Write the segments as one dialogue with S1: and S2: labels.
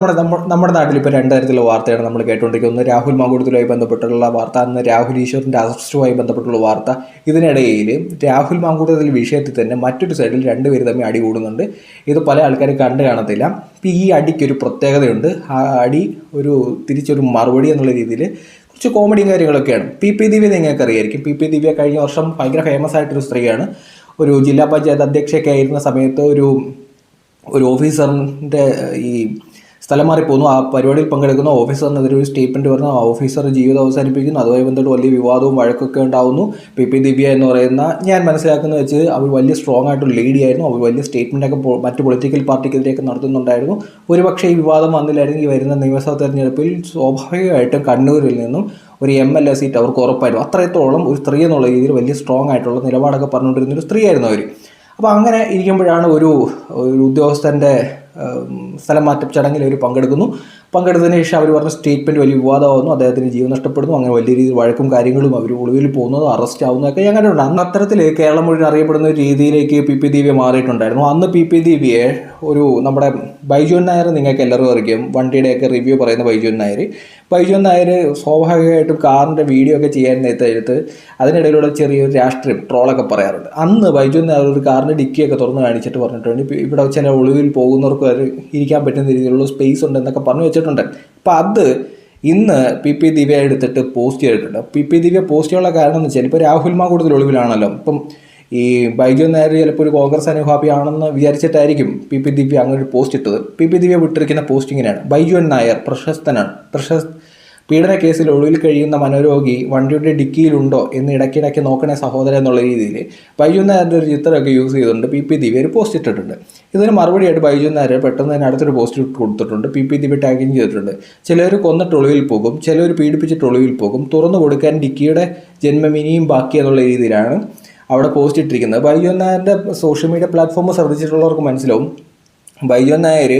S1: നമ്മുടെ നമ്മ- നമ്മുടെ നാട്ടിൽ ഇപ്പോൾ രണ്ട് തരത്തിലുള്ള വാർത്തയാണ് നമ്മൾ കേട്ടുകൊണ്ടിരിക്കുന്നത് രാഹുൽ മാങ്കൂട്ടത്തിലുമായി ബന്ധപ്പെട്ടുള്ള വാർത്ത അന്ന് രാഹുൽ ഈശ്വറിന്റെ അറസ്റ്റുമായി ബന്ധപ്പെട്ടുള്ള വാർത്ത. ഇതിനിടയിൽ രാഹുൽ മാങ്കൂട്ടത്തിൽ വിഷയത്തിൽ തന്നെ മറ്റൊരു സൈഡിൽ രണ്ടുപേർ തമ്മിൽ അടി കൂടുന്നുണ്ട്. ഇത് പല ആൾക്കാരും കണ്ടു കാണത്തില്ല. ഇപ്പം ഈ അടിക്കൊരു പ്രത്യേകതയുണ്ട്. ആ അടി ഒരു തിരിച്ചൊരു മറുപടി എന്നുള്ള രീതിയിൽ കുറച്ച് കോമഡിയും കാര്യങ്ങളൊക്കെയാണ്. പി പി ദിവ്യ നിങ്ങൾക്ക് അറിയായിരിക്കും പി പി ദിവ്യ കഴിഞ്ഞ വർഷം ഭയങ്കര ഫേമസ് ആയിട്ടൊരു സ്ത്രീയാണ്. ഒരു ജില്ലാ പഞ്ചായത്ത് അധ്യക്ഷയൊക്കെ ആയിരുന്ന സമയത്ത് ഒരു ഒരു ഓഫീസറിന്റെ ഈ സ്ഥലം മാറിപ്പോകുന്നു ആ പരിപാടിയിൽ പങ്കെടുക്കുന്ന ഓഫീസറിനെതിരെ ഒരു സ്റ്റേറ്റ്മെന്റ് ആ ഓഫീസർ ജീവിതം അവസാനിപ്പിക്കുന്നു. അതുമായി ബന്ധപ്പെട്ട് വലിയ വിവാദവും വഴക്കൊക്കെ ഉണ്ടാവുന്നു. പി പി ദിവ്യ എന്ന് പറയുന്ന ഞാൻ മനസ്സിലാക്കുന്ന വെച്ച് അവർ വലിയ സ്ട്രോങ് ആയിട്ടുള്ള ലേഡി ആയിരുന്നു. അവർ വലിയ സ്റ്റേറ്റ്മെന്റൊക്കെ മറ്റ് പൊളിറ്റിക്കൽ പാർട്ടിക്കെതിരെയൊക്കെ നടത്തുന്നുണ്ടായിരുന്നു. ഒരുപക്ഷേ ഈ വിവാദം വന്നില്ലായിരുന്നു ഈ വരുന്ന നിയമസഭാ തെരഞ്ഞെടുപ്പിൽ സ്വാഭാവികമായിട്ടും കണ്ണൂരിൽ നിന്നും ഒരു എം എൽ എ സീറ്റ് അവർക്ക് ഉറപ്പായിരുന്നു. അത്രത്തോളം ഒരു സ്ത്രീ എന്നുള്ള രീതിയിൽ വലിയ സ്ട്രോങ് ആയിട്ടുള്ള നിലപാടൊക്കെ പറഞ്ഞുകൊണ്ടിരുന്ന ഒരു സ്ത്രീയായിരുന്നു അവർ അപ്പോൾ അങ്ങനെ ഇരിക്കുമ്പോഴാണ് ഒരു ഒരു ഉദ്യോഗസ്ഥന്റെ സ്ഥലം മാറ്റ ചടങ്ങിൽ അവർ പങ്കെടുക്കുന്നു. പങ്കെടുത്തതിന് ശേഷം അവർ പറഞ്ഞ സ്റ്റേറ്റ്മെന്റ് വലിയ വിവാദമാകുന്നു അദ്ദേഹത്തിന് ജീവൻ നഷ്ടപ്പെടുന്നു. അങ്ങനെ വലിയ രീതിയിൽ വഴക്കും കാര്യങ്ങളും അവർ ഒളിവിൽ പോകുന്നത് അറസ്റ്റ് ആവുന്നതൊക്കെ അങ്ങനെ കണ്ടിട്ടുണ്ട്. അന്ന് അത്തരത്തിൽ കേരളം മുഴുവൻ അറിയപ്പെടുന്ന രീതിയിലേക്ക് പി പി ദീപിയെ മാറിയിട്ടുണ്ടായിരുന്നു. അന്ന് പി പി ദീപിയെ ഒരു നമ്മുടെ ബൈജുൻ നായർ നിങ്ങൾക്ക് എല്ലാവരും അറിയിക്കും വണ്ടിയുടെയൊക്കെ റിവ്യൂ പറയുന്ന ബൈജുൻ നായർ. ബൈജുൻ നായർ സ്വാഭാവികമായിട്ടും കാറിന്റെ വീഡിയോ ഒക്കെ ചെയ്യാൻ നേരത്തെ അതിനിടയിലൂടെ ചെറിയൊരു രാഷ്ട്രീയം ട്രോളൊക്കെ പറയാറുണ്ട്. അന്ന് ബൈജുൻ നായർ ഒരു കാറിന്റെ ഡിക്കിയൊക്കെ തുറന്ന് കാണിച്ചിട്ട് പറഞ്ഞിട്ടുണ്ട്. ഇവിടെ ചില ഒളിവിൽ പോകുന്നവർക്ക് വരെ ഇരിക്കാൻ പറ്റുന്ന രീതിയിലുള്ള സ്പേസ് ഉണ്ട് എന്നൊക്കെ പറഞ്ഞു വെച്ചിട്ടുണ്ട്. അപ്പം അത് ഇന്ന് പി പി ദിവ്യ എടുത്തിട്ട് പോസ്റ്റ് ചെയ്തിട്ടുണ്ട്. പി പി ദിവ്യ പോസ്റ്റ് ചെയ്യാനുള്ള കാരണം എന്ന് വെച്ചാൽ ഇപ്പോൾ രാഹുൽ മാകൂടുതൽ ഒളിവിലാണല്ലോ. ഇപ്പം ഈ ബൈജു നായർ ചിലപ്പോൾ ഒരു കോൺഗ്രസ് അനുഭാവിയാണെന്ന് വിചാരിച്ചിട്ടായിരിക്കും പി പി ദിവ്യ അങ്ങനെ ഒരു പോസ്റ്റ് ഇട്ടത്. പി പി ദിവ്യ വിട്ടിരിക്കുന്ന പോസ്റ്റ് ഇങ്ങനെയാണ്. ബൈജു നായർ പ്രശസ്തനാണ്. പ്രശസ്ത പീഡന കേസിൽ ഒളിവിൽ കഴിയുന്ന മനോരോഗി വണ്ടിയുടെ ഡിക്കിയിലുണ്ടോ എന്ന് ഇടയ്ക്കിടയ്ക്ക് നോക്കണേ സഹോദരൻ എന്നുള്ള രീതിയിൽ ബൈജു നായരുടെ ഒരു ചിത്രമൊക്കെ യൂസ് ചെയ്തിട്ടുണ്ട്. പി പി ദിവ്യ ഒരു പോസ്റ്റ് ഇട്ടിട്ടുണ്ട്. ഇതിന് മറുപടിയായിട്ട് ബൈജു നായർ പെട്ടെന്ന് തന്നെ അടുത്തൊരു പോസ്റ്റ് കൊടുത്തിട്ടുണ്ട്. പി പി ദിവ്യ ടാഗിങ് ചെയ്തിട്ടുണ്ട്. ചിലർ കൊന്നിട്ട് ഒളിവിൽ പോകും ചിലർ പീഡിപ്പിച്ചിട്ട് ഒളിവിൽ പോകും തുറന്നു കൊടുക്കാൻ ഡിക്കിയുടെ ജന്മം ഇനിയും ബാക്കി എന്നുള്ള രീതിയിലാണ് അവിടെ പോസ്റ്റ് ഇട്ടിരിക്കുന്നത്. ബൈജു നായരുടെ സോഷ്യൽ മീഡിയ പ്ലാറ്റ്ഫോം ശ്രദ്ധിച്ചിട്ടുള്ളവർക്ക് മനസ്സിലാവും ബൈജു നായർ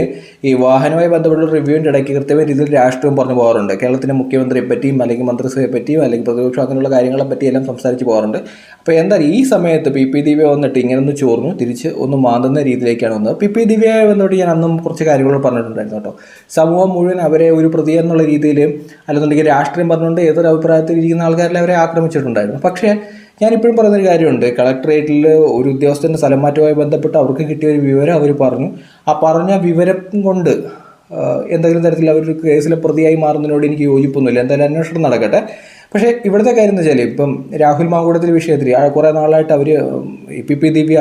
S1: ഈ വാഹനവുമായി ബന്ധപ്പെട്ട റിവ്യൂവിന്റെ ഇടയ്ക്ക് കൃത്യമായ രീതിയിൽ രാഷ്ട്രീയം പറഞ്ഞു പോകാറുണ്ട്. കേരളത്തിന്റെ മുഖ്യമന്ത്രിയെ പറ്റിയും അല്ലെങ്കിൽ മന്ത്രിസഭയെ പറ്റിയും അല്ലെങ്കിൽ പ്രതിപക്ഷം അങ്ങനെയുള്ള കാര്യങ്ങളെ പറ്റിയെല്ലാം സംസാരിച്ച് പോകാറുണ്ട്. അപ്പോൾ എന്തായാലും ഈ സമയത്ത് പി പി ദിവ്യ വന്നിട്ട് ഇങ്ങനെ ഒന്ന് ചോർന്നു തിരിച്ച് ഒന്ന് മാന്തുന്ന രീതിയിലേക്കാണ് വന്നത്. പി പി ദിവ്യയെ വന്നിട്ട് ഞാൻ അന്നും കുറച്ച് കാര്യങ്ങൾ പറഞ്ഞിട്ടുണ്ടായിരുന്നു കേട്ടോ. സമൂഹം മുഴുവൻ അവരെ ഒരു പ്രതി എന്നുള്ള രീതിയിൽ അല്ലെന്നുണ്ടെങ്കിൽ രാഷ്ട്രീയം പറഞ്ഞുകൊണ്ട് ഏതൊരു അഭിപ്രായത്തിൽ ഇരിക്കുന്ന ആൾക്കാരിൽ അവരെ ആക്രമിച്ചിട്ടുണ്ടായിരുന്നു. പക്ഷേ ഞാനിപ്പോഴും പറയുന്നൊരു കാര്യമുണ്ട്. കളക്ടറേറ്റിൽ ഒരു ഉദ്യോഗസ്ഥന്റെ സ്ഥലം മാറ്റവുമായി ബന്ധപ്പെട്ട് അവർക്ക് കിട്ടിയ ഒരു വിവരം അവർ പറഞ്ഞു. ആ പറഞ്ഞ വിവരം കൊണ്ട് എന്തെങ്കിലും തരത്തിൽ അവർ കേസിലെ പ്രതിയായി മാറുന്നതിനോട് എനിക്ക് യോജിപ്പൊന്നുമില്ല. എന്തായാലും അന്വേഷണം നടക്കട്ടെ. പക്ഷേ ഇവിടുത്തെ കാര്യം എന്ന് വെച്ചാൽ ഇപ്പം രാഹുൽ മാങ്കൂടത്തിൽ വിഷയത്തിൽ കുറേ നാളായിട്ട് അവർ പി പി ദിവ്യ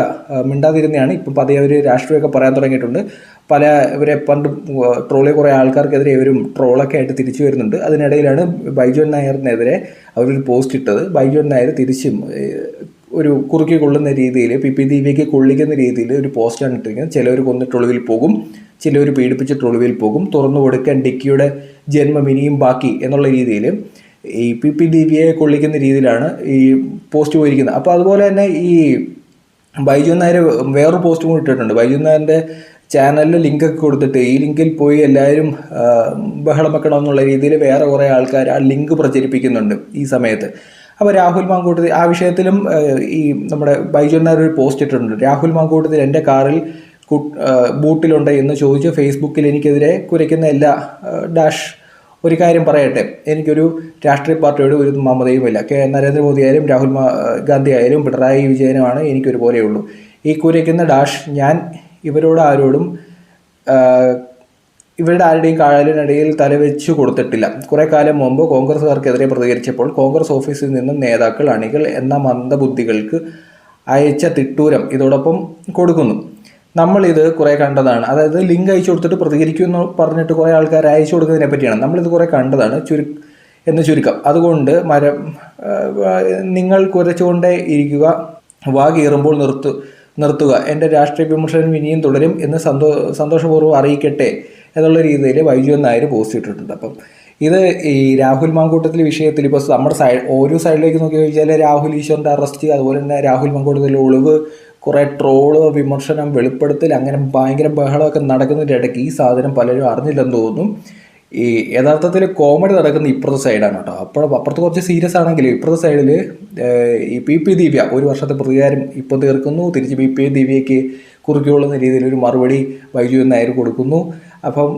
S1: മിണ്ടാതിരുന്നതാണ് ഇപ്പം പതിയെ അവർ രാഷ്ട്രീയമൊക്കെ പറയാൻ തുടങ്ങിയിട്ടുണ്ട്. പല ഇവരെ പണ്ട് ട്രോളിയ കുറേ ആൾക്കാർക്കെതിരെ ഇവരും ട്രോളൊക്കെ ആയിട്ട് തിരിച്ചു വരുന്നുണ്ട്. അതിനിടയിലാണ് ബൈജോൻ നായറിനെതിരെ അവരൊരു പോസ്റ്റ് ഇട്ടത്. ബൈജോൻ നായർ തിരിച്ചും ഒരു കുറുക്കി കൊള്ളുന്ന രീതിയിൽ പി പി ദിവ്യയ്ക്ക് കൊള്ളിക്കുന്ന രീതിയിൽ ഒരു പോസ്റ്റാണ് ഇട്ടിരിക്കുന്നത്. ചിലവർ കൊന്നിട്ട് ഒളിവിൽ പോകും ചിലവർ പീഡിപ്പിച്ചിട്ട് ഒളിവിൽ പോകും. തുറന്നു കൊടുക്കാൻ ഡിക്കിയുടെ ജന്മം ഇനിയും ബാക്കി എന്നുള്ള രീതിയിൽ ഈ പി പി ദീപിയെ കൊള്ളിക്കുന്ന രീതിയിലാണ് ഈ പോസ്റ്റ് പോയിരിക്കുന്നത്. അപ്പോൾ അതുപോലെ തന്നെ ഈ ബൈജു നായർ വേറൊരു പോസ്റ്റും കൂടി ഇട്ടിട്ടുണ്ട്. ബൈജു നായരുടെ ചാനലിൽ ലിങ്കൊക്കെ കൊടുത്തിട്ട് ഈ ലിങ്കിൽ പോയി എല്ലാവരും ബഹളം വെക്കണം എന്നുള്ള രീതിയിൽ വേറെ കുറേ ആൾക്കാർ ആ ലിങ്ക് പ്രചരിപ്പിക്കുന്നുണ്ട് ഈ സമയത്ത്. അപ്പോൾ രാഹുൽ മാങ്കൂട്ടത്തിൽ ആ വിഷയത്തിലും ഈ നമ്മുടെ ബൈജു ഒരു പോസ്റ്റ് ഇട്ടിട്ടുണ്ട്. രാഹുൽ മാങ്കൂട്ടത്തിൽ എന്റെ കാറിൽ ബൂട്ടിലുണ്ട് എന്ന് ചോദിച്ച് ഫേസ്ബുക്കിൽ എനിക്കെതിരെ കുരയ്ക്കുന്ന എല്ലാ ഡാഷ് ഒരു കാര്യം പറയട്ടെ. എനിക്കൊരു രാഷ്ട്രീയ പാർട്ടിയോട് ഒരു മമതയുമില്ല. കെ നരേന്ദ്രമോദി ആയാലും രാഹുൽ ഗാന്ധി ആയാലും പിണറായി വിജയനുമാണ് എനിക്കൊരുപോലെയുള്ളൂ ഈ കുരയ്ക്കുന്ന ഡാഷ് ഞാൻ ഇവരോട് ആരോടും ഇവരുടെ ആരുടെയും കാഴലിനിടയിൽ തലവെച്ചു കൊടുത്തിട്ടില്ല. കുറേ കാലം മുമ്പ് കോൺഗ്രസ്സുകാർക്കെതിരെ പ്രതികരിച്ചപ്പോൾ കോൺഗ്രസ് ഓഫീസിൽ നിന്നും നേതാക്കൾ അണികൾ എന്ന മന്ദബുദ്ധികൾക്ക് അയച്ച തിട്ടൂരം ഇതോടൊപ്പം കൊടുക്കുന്നു. നമ്മളിത് കുറേ കണ്ടതാണ്. അതായത് ലിങ്ക് അയച്ചു കൊടുത്തിട്ട് പ്രതികരിക്കുമെന്ന് പറഞ്ഞിട്ട് കുറേ ആൾക്കാർ അയച്ചു കൊടുക്കുന്നതിനെ പറ്റിയാണ്. നമ്മളിത് കുറേ കണ്ടതാണ്. ചുരു എന്ന് ചുരുക്കം. അതുകൊണ്ട് മരം നിങ്ങൾ കുരച്ചുകൊണ്ടേ ഇരിക്കുക. വാ കീറുമ്പോൾ നിർത്തു. നിർത്തുക. എന്റെ രാഷ്ട്രീയ വിമർശനം ഇനിയും തുടരും എന്ന് സന്തോ സന്തോഷപൂർവം അറിയിക്കട്ടെ എന്നുള്ള രീതിയിൽ വൈജു നായർ പോസ്റ്റ് ഇട്ടിട്ടുണ്ട്. അപ്പം ഇത് ഈ രാഹുൽ മാങ്കൂട്ടത്തിലെ വിഷയത്തിൽ ഇപ്പോൾ നമ്മുടെ സൈഡ് ഓരോ സൈഡിലേക്ക് നോക്കി ചോദിച്ചാൽ രാഹുൽ ഈശ്വറിന്റെ അറസ്റ്റ് അതുപോലെ തന്നെ രാഹുൽ മാങ്കൂട്ടത്തിലെ ഒളിവ് കുറേ ട്രോൾ വിമർശനം വെളിപ്പെടുത്തൽ അങ്ങനെ ഭയങ്കര ബഹളമൊക്കെ നടക്കുന്നതിന്റെ ഇടയ്ക്ക് ഈ സാധനം പലരും അറിഞ്ഞില്ലെന്ന് തോന്നുന്നു. ഈ യഥാർത്ഥത്തിൽ കോമഡി നടക്കുന്ന ഇപ്പുറത്തെ സൈഡാണ് കേട്ടോ. അപ്പോൾ അപ്പുറത്ത് കുറച്ച് സീരിയസ് ആണെങ്കിലും ഇപ്പുറത്തെ സൈഡിൽ ഈ പി പി ദിവ്യ ഒരു വർഷത്തെ പ്രതികാരം ഇപ്പോൾ തീർക്കുന്നു. തിരിച്ച് പി പി ദിവ്യയ്ക്ക് കുറുക്കിയുള്ള രീതിയിൽ ഒരു മറുപടി ബൈജു നായർ കൊടുക്കുന്നു. അപ്പം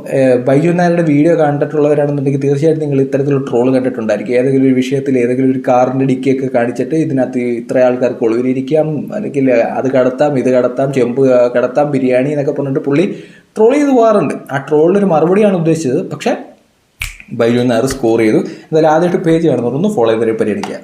S1: ബൈജു നായരുടെ വീഡിയോ കണ്ടിട്ടുള്ളവരാണെന്നുണ്ടെങ്കിൽ തീർച്ചയായിട്ടും നിങ്ങൾ ഇത്തരത്തിലുള്ള ട്രോൾ കണ്ടിട്ടുണ്ടായിരിക്കും. ഏതെങ്കിലും ഒരു വിഷയത്തിൽ ഏതെങ്കിലും ഒരു കാറിന്റെ ഡിക്കിയൊക്കെ കാണിച്ചിട്ട് ഇതിനകത്ത് ഇത്ര ആൾക്കാർക്ക് ഒളിവിലിരിക്കാം അല്ലെങ്കിൽ അത് കടത്താം ഇത് കടത്താം ചെമ്പ് കടത്താം ബിരിയാണി എന്നൊക്കെ പറഞ്ഞിട്ട് പുള്ളി ട്രോൾ ചെയ്ത് പോകാറുണ്ട് ആ ട്രോളിനൊരു മറുപടിയാണ് ഉദ്ദേശിച്ചത്. പക്ഷേ ബൈജു നായർ സ്കോർ ചെയ്തു. എന്തായാലും ആദ്യമായിട്ട് പേജ് കാണുന്നവരൊന്ന് ഫോളോ ചെയ്തൊരു പരിഗണിക്കുക